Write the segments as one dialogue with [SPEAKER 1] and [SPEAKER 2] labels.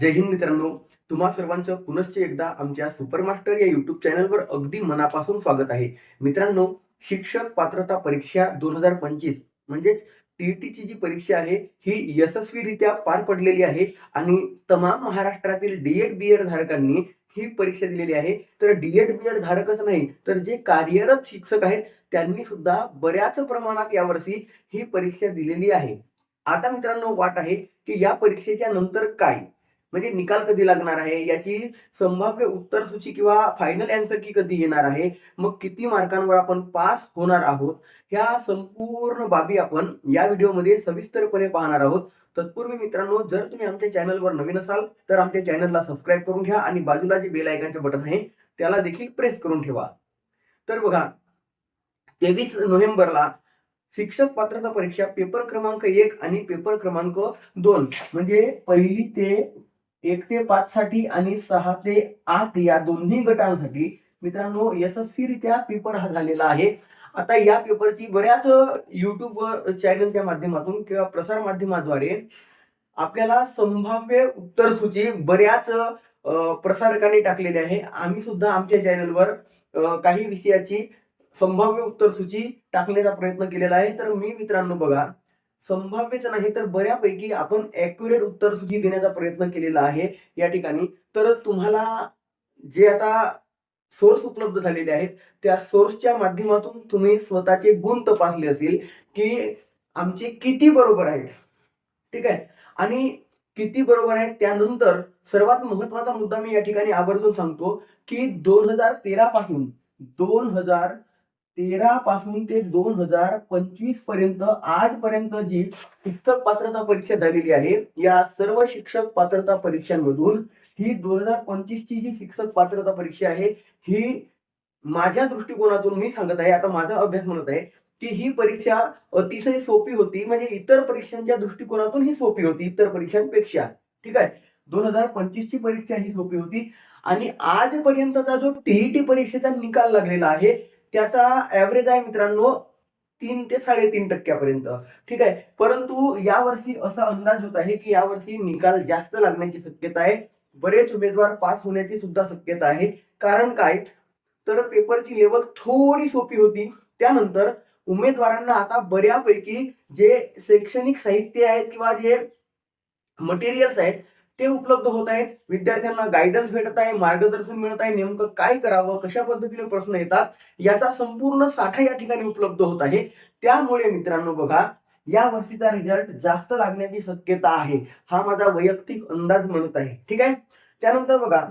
[SPEAKER 1] जय हिंद मित्रांनो. तुम्हा सर्वांचं पुनश्च एकदा आमच्या सुपरमास्टर या युट्यूब चॅनलवर अगदी मनापासून स्वागत आहे. मित्रांनो शिक्षक पात्रता परीक्षा दोन हजार पंचवीस म्हणजेच टीईटीची जी परीक्षा आहे ही यशस्वीरित्या पार पडलेली आहे आणि तमाम महाराष्ट्रातील डीएड बी एड धारकांनी ही परीक्षा दिलेली आहे. तर डीएड बी एड धारकच नाही तर जे कार्यरत शिक्षक आहेत त्यांनी सुद्धा बऱ्याच प्रमाणात यावर्षी ही परीक्षा दिलेली आहे. आता मित्रांनो वाट आहे की या परीक्षेच्या नंतर काय? म्हणजे निकाल कधी लागणार आहे? याची संभाव्य उत्तर सूची किंवा फायनल अँसर की कधी येणार आहे? मग किती मार्कांवर आपण पास होणार आहोत? ह्या संपूर्ण बाबी आपण या व्हिडिओमध्ये सविस्तरपणे पाहणार आहोत. तत्पूर्वी मित्रांनो जर तुम्ही आमच्या चॅनलवर नवीन असाल तर आमच्या चॅनलला सबस्क्राईब करून घ्या आणि बाजूला जे बेल आयकॉनचे बटन आहे त्याला देखील प्रेस करून ठेवा. तर बघा तेवीस नोव्हेंबरला शिक्षक पात्रता परीक्षा पेपर क्रमांक एक आणि पेपर क्रमांक दोन म्हणजे पहिली ते एक ते पाच साठी आणि सहा ते आठ या दोन्ही गटांसाठी मित्रांनो यशस्वीरित्या पेपर हा झालेला आहे. आता या पेपरची बऱ्याच युट्यूब चॅनलच्या माध्यमातून किंवा प्रसार माध्यमाद्वारे आपल्याला संभाव्य उत्तर सूची बऱ्याच प्रसारकांनी टाकलेली आहे. आम्ही सुद्धा आमच्या चॅनलवर काही विषयाची संभाव्य उत्तर सूची टाकण्याचा प्रयत्न केलेला आहे. तर मी मित्रांनो बघा संभाव्यच नाही तर बऱ्यापैकी आपण ॲक्युरेट उत्तर सुद्धा देण्याचा प्रयत्न केलेला आहे या ठिकाणी. तर तुम्हाला जे आता सोर्स उपलब्ध झालेले आहेत त्या सोर्सच्या माध्यमातून तुम्ही स्वतःचे गुण तपासले असेल की आमचे किती बरोबर आहेत. ठीक आहे? आणि किती बरोबर आहेत त्यानंतर सर्वात महत्त्वाचा मुद्दा मी या ठिकाणी आवर्जून सांगतो की दोन हजार तेरा पासून दोन हजार तेरा पासून ते दोन हजार पंचवीसपर्यंत आजपर्यंत जी शिक्षक पात्रता परीक्षा झालेली आहे या सर्व शिक्षक पात्रता परीक्षांमधून ही दोन हजार पंचवीस ची जी शिक्षक पात्रता परीक्षा आहे ही माझ्या दृष्टिकोनातून मी सांगत आहे आता माझा अभ्यास म्हणत आहे की ही परीक्षा अतिशय सोपी होती म्हणजे इतर परीक्षांच्या दृष्टिकोनातून ही सोपी होती इतर परीक्षांपेक्षा. ठीक आहे? दोन हजार पंचवीस ची परीक्षा ही सोपी होती. आणि आजपर्यंतचा जो टीईटी परीक्षेचा निकाल लागलेला आहे त्याचा ॲव्हरेज आहे मित्रांनो तीन ते साडेतीन टक्क्यापर्यंत. ठीक आहे? परंतु यावर्षी असा अंदाज होत आहे की यावर्षी निकाल जास्त लागण्याची शक्यता आहे. बरेच उमेदवार पास होण्याची सुद्धा शक्यता आहे. कारण काय? तर पेपरची लेवल थोडी सोपी होती. त्यानंतर उमेदवारांना आता बऱ्यापैकी जे शैक्षणिक साहित्य आहेत किंवा जे मटेरियल्स आहेत ते उपलब्ध होत आहेत. विद्यार्थ्यांना गायडन्स भेटत आहे मार्गदर्शन मिळत आहे. नेमकं काय करावं कशा पद्धतीने प्रश्न येतात याचा संपूर्ण साठा या ठिकाणी उपलब्ध होत आहे. त्यामुळे मित्रांनो बघा या वर्षीचा रिझल्ट जास्त लागण्याची शक्यता आहे. हा माझा वैयक्तिक अंदाज म्हणत आहे. ठीक आहे? त्यानंतर बघा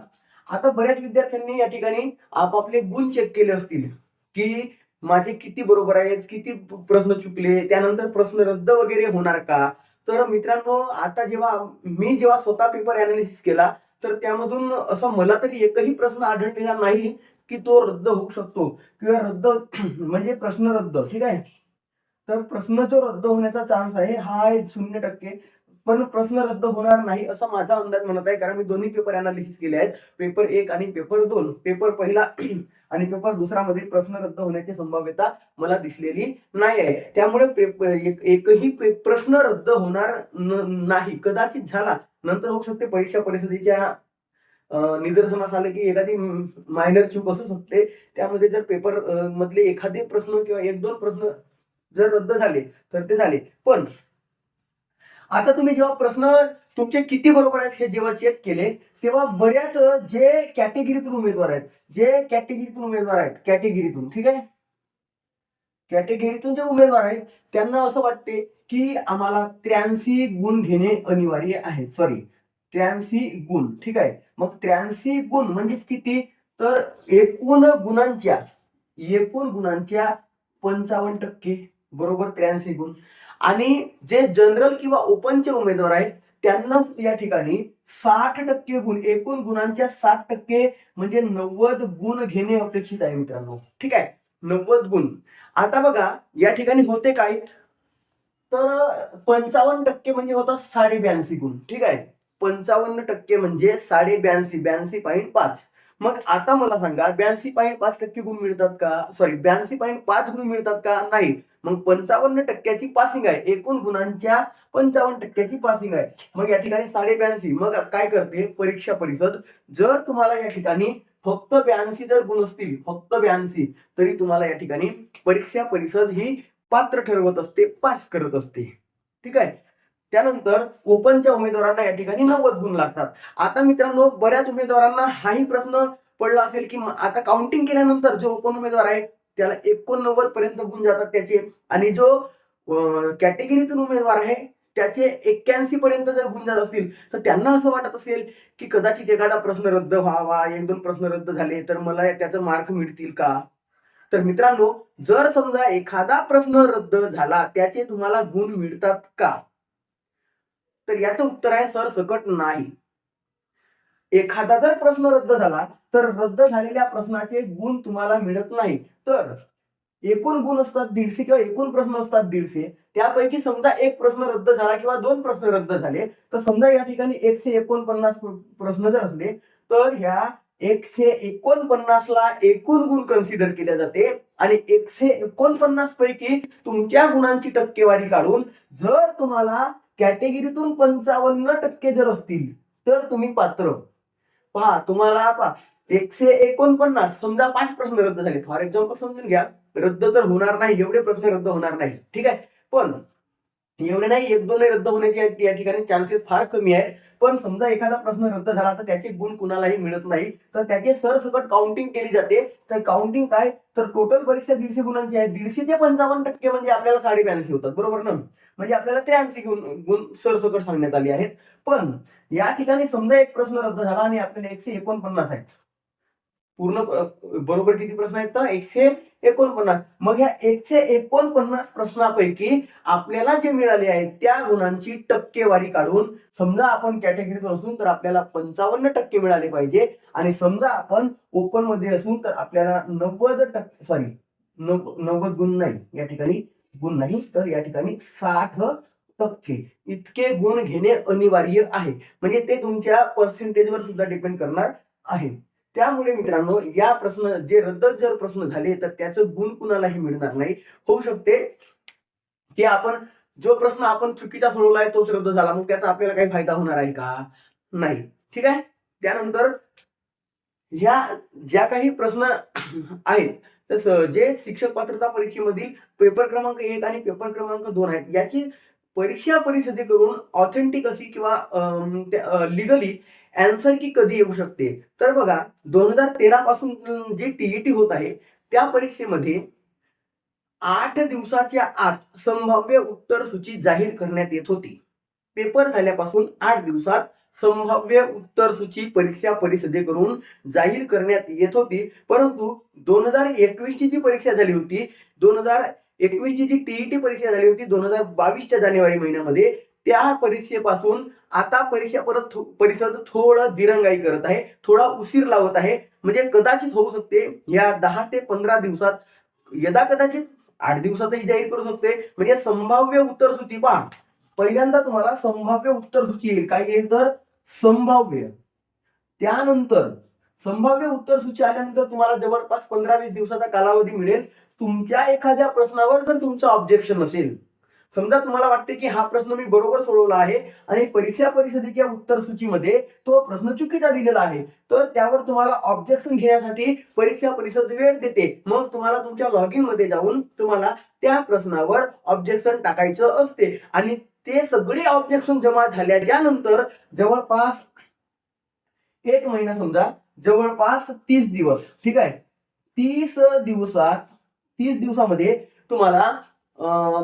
[SPEAKER 1] आता बऱ्याच विद्यार्थ्यांनी या ठिकाणी आपापले गुण चेक केले असतील. की माझे किती बरोबर आहेत किती प्रश्न चुकले त्यानंतर प्रश्न रद्द वगैरे होणार का? तर मित्रांनो आता जेव्हा मी जेव्हा स्वतः पेपर अनालिसिस केला तर त्यामधून असं मला तरी एकही प्रश्न आढळलेला नाही की तो रद्द होऊ शकतो किंवा रद्द म्हणजे प्रश्न रद्द ठीक आहे? तर प्रश्न जो रद्द होण्याचा चान्स आहे हा आहे शून्य टक्के. पण प्रश्न रद्द होणार नाही असा माझा अंदाज म्हणत आहे कारण मी दोन्ही पेपर अनालिसिस केले आहेत. पेपर एक आणि पेपर दोन. पेपर पहिला आणि पेपर दुसरा मधील प्रश्न रद्द होण्याची संभाव्यता मला दिसलेली नाही आहे. त्यामुळे एकही प्रश्न रद्द होणार नाही. कदाचित झाला. नंतर होऊ शकते परीक्षा परिषदेच्या निदर्शनास आलं की एखादी मायनर चूक असू शकते. त्यामध्ये जर पेपर मधले एखादे प्रश्न किंवा एक दोन प्रश्न जर रद्द झाले तर ते झाले. पण आता तुम्ही जेव्हा प्रश्न तुमचे किती बरोबर आहेत हे जेव्हा चेक केले तेव्हा बऱ्याच जे कॅटेगरीतून उमेदवार आहेत जे कॅटेगरीतून उमेदवार आहेत कॅटेगरीतून ठीक आहे? कॅटेगरीतून जे उमेदवार आहेत त्यांना असं वाटते की आम्हाला त्र्याऐंशी गुण घेणे अनिवार्य आहे. सॉरी त्र्याऐंशी गुण ठीक आहे? मग त्र्याऐंशी गुण म्हणजेच किती? तर एकूण गुणांच्या एकूण गुणांच्या पंचावन्न टक्के बरोबर त्र्याऐंशी गुण. आणि जे जनरल किंवा ओपनचे उमेदवार आहेत त्यांना या ठिकाणी साठ टक्के गुण एकूण गुणांच्या साठ टक्के म्हणजे नव्वद गुण घेणे अपेक्षित आहे मित्रांनो. ठीक आहे? नव्वद गुण. आता बघा या ठिकाणी होते काय? तर पंचावन्न टक्के म्हणजे होता साडे ब्याऐंशी गुण. ठीक आहे? पंचावन्न टक्के म्हणजे साडे ब्याऐंशी ब्याऐंशी पॉईंट पाच. मग आता मला सांगा ब्याऐंशी पॉईंट पाच टक्के गुण मिळतात का? सॉरी ब्याऐंशी पॉईंट पाच गुण मिळतात का? नाही. मग पंचावन्न टक्क्याची पासिंग आहे. एकूण गुणांच्या पंचावन्न टक्क्याची पासिंग आहे. मग या ठिकाणी साडे ब्याऐंशी. मग काय करते? परीक्षा परिषद. जर तुम्हाला या ठिकाणी फक्त ब्याऐंशी जर गुण असतील फक्त ब्याऐंशी तरी तुम्हाला या ठिकाणी परीक्षा परिषद ही पात्र ठरवत असते पास करत असते. ठीक आहे? त्यानंतर ओपनच्या उमेदवारांना या ठिकाणी नव्वद गुण लागतात. आता मित्रांनो बऱ्याच उमेदवारांना हाही प्रश्न पडला असेल की आता काउंटिंग केल्यानंतर जो ओपन उमेदवार आहे त्याला एकोणनव्वद पर्यंत गुण जातात त्याचे. आणि जो कॅटेगरीतून उमेदवार आहे त्याचे एक्क्याऐंशी पर्यंत जर गुण जात असतील तर त्यांना असं वाटत असेल की कदाचित एखादा प्रश्न रद्द व्हावा एक दोन प्रश्न रद्द झाले तर मला त्याचा मार्क मिळतील का? तर मित्रांनो जर समजा एखादा प्रश्न रद्द झाला त्याचे तुम्हाला गुण मिळतात का? तर याचं उत्तर आहे सर सकट नाही. एखादा जर प्रश्न रद्द झाला तर रद्द झालेल्या प्रश्नाचे गुण तुम्हाला मिळत नाही तर एकूण गुण असतात दीडशे किंवा एकूण प्रश्न असतात दीडशे. त्यापैकी समजा एक प्रश्न रद्द झाला किंवा दोन प्रश्न रद्द झाले तर समजा या ठिकाणी एकशे एकोणपन्नास प्रश्न जर असले तर ह्या एकशे एकोणपन्नास ला एकूण गुण कन्सिडर केले जाते आणि एकशे एकोणपन्नास पैकी तुमच्या गुणांची टक्केवारी काढून जर तुम्हाला कॅटेगरीतून पंचावन्न टक्के जर असतील तर तुम्ही पात्र. पहा तुम्हाला पहा एकशे एकोणपन्नास समजा पाच प्रश्न रद्द झाले फॉर एक्झाम्पल समजून घ्या. रद्द तर होणार नाही एवढे प्रश्न रद्द होणार नाही. ठीक आहे? पण एवढे नाही एक दोन रद्द होण्याचे या- ठिकाणी चान्सेस फार कमी आहे पण समजा एखादा प्रश्न रद्द झाला तर त्याचे गुण कुणालाही मिळत नाही. तर त्याचे सरसकट काउंटिंग केली जाते. तर काउंटिंग काय? तर टोटल परीक्षा दीडशे गुणांची आहे. दीडशे ते पंचावन्न टक्के म्हणजे आपल्याला साडे ब्याऐंशी होतात. बरोबर ना? म्हणजे आपल्याला त्र्याऐंशी गुण गुण सरसकट सांगण्यात आले आहेत. पण या ठिकाणी समजा एक प्रश्न रद्द झाला आणि आपल्याला एकशे एकोणपन्नास आहेत. पूर्ण बरोबर किती प्रश्न आहेत तर? एकशे एकोणपन्नास. मग ह्या एकशे एकोणपन्नास प्रश्नापैकी आपल्याला जे मिळाले आहेत त्या गुणांची टक्केवारी काढून समजा आपण कॅटेगरीत असून तर आपल्याला पंचावन्न टक्के मिळाले पाहिजे. आणि समजा आपण ओपनमध्ये असून तर आपल्याला नव्वद टक्के सॉरी नव्वद गुण नाही या ठिकाणी गुण नाही तर या ठिकाणी साठ टक्के इतके गुण घेणे अनिवार्य आहे. म्हणजे ते तुमच्या पर्सेंटेजवर सुद्धा डिपेंड करणार आहे. त्यामुळे मित्रांनो या प्रश्न जे रद्द जर प्रश्न झाले तर त्याचं गुण कुणालाही मिळणार नाही. होऊ शकते की आपण जो प्रश्न आपण चुकीचा सोडवलाय तोच रद्द झाला. मग त्याचा आपल्याला काही फायदा होणार आहे का? नाही. ठीक आहे? त्यानंतर ह्या ज्या काही प्रश्न आहेत तसं जे शिक्षक पात्रता परीक्षेमधील पेपर क्रमांक एक आणि पेपर क्रमांक दोन आहेत याची परीक्षा परिषदेकडून ऑथेंटिक अशी किंवा लिगली अँसर की कधी येऊ शकते. तर बघा दोन हजार तेरा पासून अं, जी टीईटी होत आहे त्या परीक्षेमध्ये आठ दिवसाच्या आत संभाव्य उत्तर सूची जाहीर करण्यात येत होती. पेपर झाल्यापासून आठ दिवसात संभाव्य उत्तर सूची परीक्षा परिषदेकडून जाहीर करण्यात येत होती. परंतु दोन हजार एकवीसची जी परीक्षा झाली होती दोन हजार एकवीसची जी टीईटी परीक्षा झाली होती दोन हजार बावीसच्या जानेवारी महिन्यामध्ये त्या परीक्षेपासून आता परीक्षा परत परिषद थोडं दिरंगाई करत आहे थोडा उशीर लावत आहे. म्हणजे कदाचित होऊ शकते या दहा ते पंधरा दिवसात यदा कदाचित आठ दिवसातही जाहीर करू शकते. म्हणजे संभाव्य उत्तर सूची पहा. पहिल्यांदा तुम्हाला संभाव्य उत्तर सूची येईल. काय येईल तर? संभाव्य. त्यानंतर संभाव्य उत्तर सूची आल्यानंतर तुम्हाला जवळपास पंधरा वीस दिवसाचा कालावधी मिळेल. तुमच्या एखाद्या प्रश्नावर जर तुमचं ऑब्जेक्शन असेल समजा तुम्हाला वाटते की हा प्रश्न मी बरोबर सोडवला आहे आणि परीक्षा परिषदेच्या उत्तर सूचीमध्ये तो प्रश्न चुकीचा दिलेला आहे तर त्यावर तुम्हाला ऑब्जेक्शन घेण्यासाठी परीक्षा परिषद वेळ देते. मग तुम्हाला तुमच्या लॉग इनमध्ये जाऊन तुम्हाला त्या प्रश्नावर ऑब्जेक्शन टाकायचं असते. आणि ते सगळे ऑब्जेक्शन जमा झाल्याच्यानंतर जवळपास एक महिना समजा जवळपास तीस दिवस ठीक आहे? तीस दिवसात तीस दिवसामध्ये तुम्हाला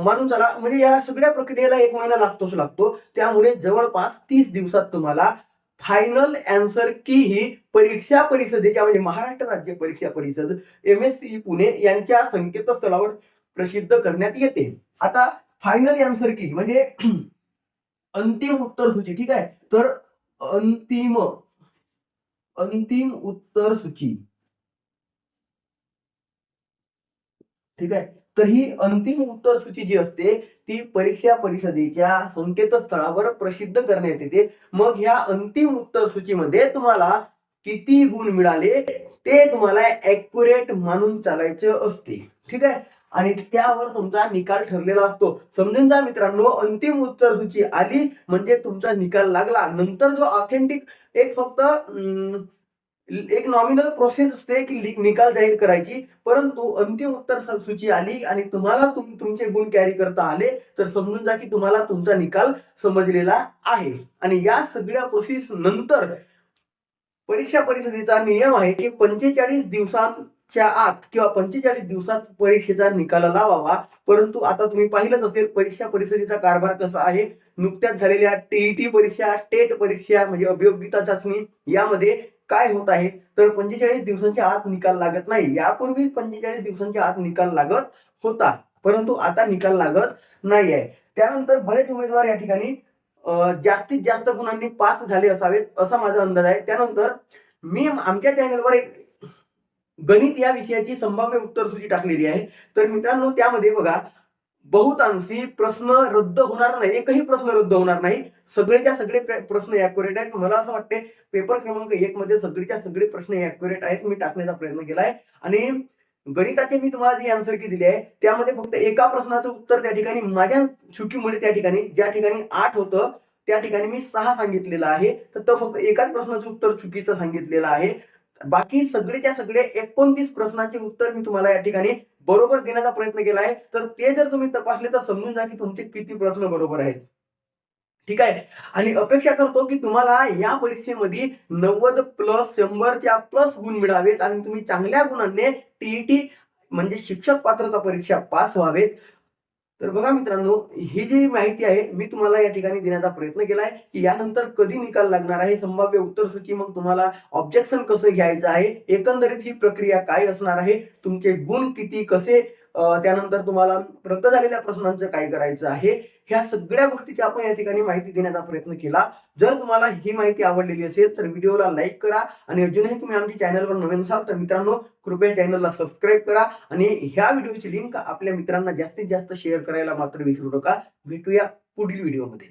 [SPEAKER 1] मानून चला म्हणजे या सगळ्या प्रक्रियेला एक महिना लागतोच लागतो. त्यामुळे जवळपास तीस दिवसात तुम्हाला फायनल अँसर की ही परीक्षा परिषदेच्या म्हणजे महाराष्ट्र राज्य परीक्षा परिषद एम एस सी पुणे यांच्या संकेतस्थळावर प्रसिद्ध करण्यात येते. आता फायनल आन्सर की म्हणजे अंतिम उत्तर सूची ठीक आहे? तर अंतिम अंतिम उत्तर सूची. ठीक आहे? तर ही अंतिम उत्तर सूची जी असते ती परीक्षा परिषदेच्या संकेतस्थळावर प्रसिद्ध करण्यात येते. मग ह्या अंतिम उत्तर सूचीमध्ये तुम्हाला किती गुण मिळाले ते तुम्हाला ऍक्युरेट मानून चालायचं असते. ठीक आहे? आणि त्यावर तुमचा निकाल ठरलेला असतो. समजून जा मित्रांनो अंतिम उत्तर सूची आली म्हणजे तुमचा निकाल लागला. नंतर जो ऑथेंटिक एक फक्त एक नॉमिनल प्रोसेस असते की निकाल जाहीर करायची. परंतु अंतिम उत्तर सूची आली आणि तुम्हाला तुम तुमचे गुण कॅरी करता आले. तर समजून जा की तुम्हाला तुमचा निकाल समजलेला आहे. आणि या सगळ्या प्रोसेस नंतर परीक्षा परिषदेचा नियम आहे की पंचेचाळीस दिवसां च्या आत किंवा पंचेचाळीस दिवसात परीक्षेचा निकाल लावावा. परंतु आता तुम्ही पाहिलंच असेल परीक्षा परिषदेचा कारभार कसा आहे? नुकत्याच झालेल्या टीईटी परीक्षा टेट परीक्षा म्हणजे अभियोग्यता चाचणी यामध्ये काय होत आहे? तर पंचेचाळीस दिवसांच्या आत निकाल लागत नाही. यापूर्वी पंचेचाळीस दिवसांच्या आत निकाल लागत होता. परंतु आता निकाल लागत नाही आहे त्यानंतर बरेच उमेदवार या ठिकाणी जास्तीत जास्त गुणांनी पास झाले असावेत असा माझा अंदाज आहे. त्यानंतर मी आमच्या चॅनलवर एक गणित या विषयाची संभाव्य उत्तर सूची टाकलेली आहे तर मित्रांनो त्यामध्ये बघा बहुतांशी प्रश्न रद्द होणार नाही एकही प्रश्न रद्द होणार नाही. सगळेच्या सगळे प्रश्न ॲक्युरेट आहेत. मला असं वाटते पेपर क्रमांक एक मध्ये सगळेच्या सगळे प्रश्न ॲक्युरेट आहेत मी टाकण्याचा प्रयत्न केला आहे आणि गणिताचे मी तुम्हाला जी आन्सर की दिले आहे त्यामध्ये फक्त एका प्रश्नाचं उत्तर त्या ठिकाणी माझ्या चुकीमुळे त्या ठिकाणी ज्या ठिकाणी आठ होतं त्या ठिकाणी मी सहा सांगितलेलं आहे. तर तो फक्त एकाच प्रश्नाचं उत्तर चुकीचं सांगितलेलं आहे. बाकी सगळेच्या सगळे एकोणतीस प्रश्नांचे उत्तर मी तुम्हाला या ठिकाणी बरोबर देण्याचा प्रयत्न केला आहे. तर ते जर तुम्ही तपासले तर समजून जा की तुमचे किती प्रश्न बरोबर आहेत. ठीक आहे? आणि अपेक्षा करतो की तुम्हाला या परीक्षेमध्ये नव्वद प्लस शंभरच्या प्लस गुण मिळावेत आणि तुम्ही चांगल्या गुणांनी टीईटी म्हणजे शिक्षक पात्रता परीक्षा पास व्हावेत. तर बघा मित्रांनो ही जी माहिती आहे मी तुम्हाला या ठिकाणी देण्याचा प्रयत्न केला आहे की यानंतर कधी निकाल लागणार आहे संभाव्य उत्तर सूची मग तुम्हाला ऑब्जेक्शन कसं घ्यायचं आहे एकंदरीत ही प्रक्रिया काय असणार आहे तुमचे गुण किती कसे त्यानंतर तुम्हाला रद्द झालेल्या प्रश्नांचं काय करायचं आहे? ह्या सगळ्या गोष्टीची आपण या ठिकाणी माहिती देण्याचा प्रयत्न केला. जर तुम्हाला ही माहिती आवडलेली असेल तर व्हिडिओला लाईक करा आणि अजूनही तुम्ही आमच्या चॅनलवर नवीन असाल तर मित्रांनो कृपया चॅनलला सबस्क्राईब करा आणि ह्या व्हिडिओची लिंक आपल्या मित्रांना जास्तीत जास्त शेअर करायला मात्र विसरू नका. भेटूया पुढील व्हिडिओमध्ये